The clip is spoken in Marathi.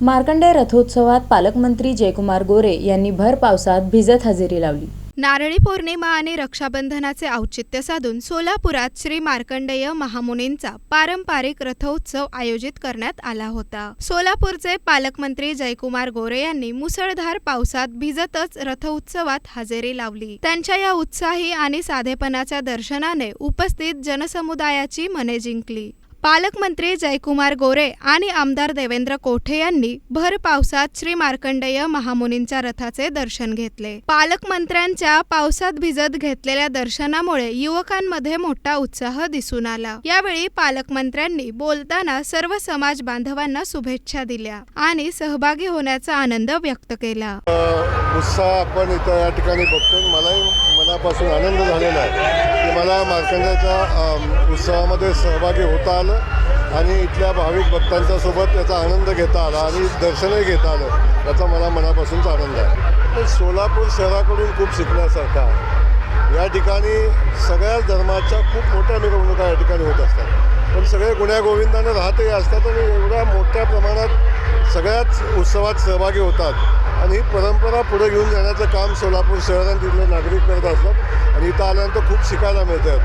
मार्कंडेय रथोत्सवात पालकमंत्री जयकुमार गोरे यांनी भर पावसात भिजत हजेरी लावली. नारळी पौर्णिमा आणि रक्षाबंधनाचे औचित्य साधून सोलापुरात श्री मार्कंडेय महामुनींचा पारंपरिक रथोत्सव आयोजित करण्यात आला होता. सोलापूरचे पालकमंत्री जयकुमार गोरे यांनी मुसळधार पावसात भिजतच रथोत्सवात हजेरी लावली. त्यांच्या या उत्साही आणि साधेपणाच्या दर्शनाने उपस्थित जनसमुदायाची मने जिंकली. पालकमंत्री जयकुमार गोरे आणि आमदार देवेंद्र कोठे यांनी भर पावसात श्री मार्कंडेय महामुनींच्या रथाचे दर्शन घेतले. पालकमंत्र्यांच्या पावसात भिजत घेतलेल्या दर्शनामुळे युवकांमध्ये मोठा उत्साह दिसून आला. यावेळी पालकमंत्र्यांनी बोलताना सर्व समाज बांधवांना शुभेच्छा दिल्या आणि सहभागी होण्याचा आनंद व्यक्त केला. उत्साह आपण इथं या ठिकाणी बघतो मलाही मनापासून आनंद झालेला आहे. मला मार्कंड्याच्या उत्सवामध्ये सहभागी होता आलं आणि इथल्या भाविक भक्तांच्या सोबत आनंद घेता आला आणि दर्शनही घेता आलं. याचा मला मनापासूनच आनंद आहे. सोलापूर शहराकडून खूप शिकण्यासारखं आहे. या ठिकाणी सगळ्याच धर्माच्या खूप मोठ्या मिरवणुका या ठिकाणी होत असतात. पण सगळे गुण्यागोविंदाने राहतही असतात आणि एवढ्या मोठ्या प्रमाणात सगळ्याच उत्सवात सहभागी होतात. आणि ही परंपरा पुढे घेऊन जाण्याचं काम सोलापूर शहर आणि तिथले नागरिक करत असतात. इथं आल्यानंतर खूप शिकायला मिळतं.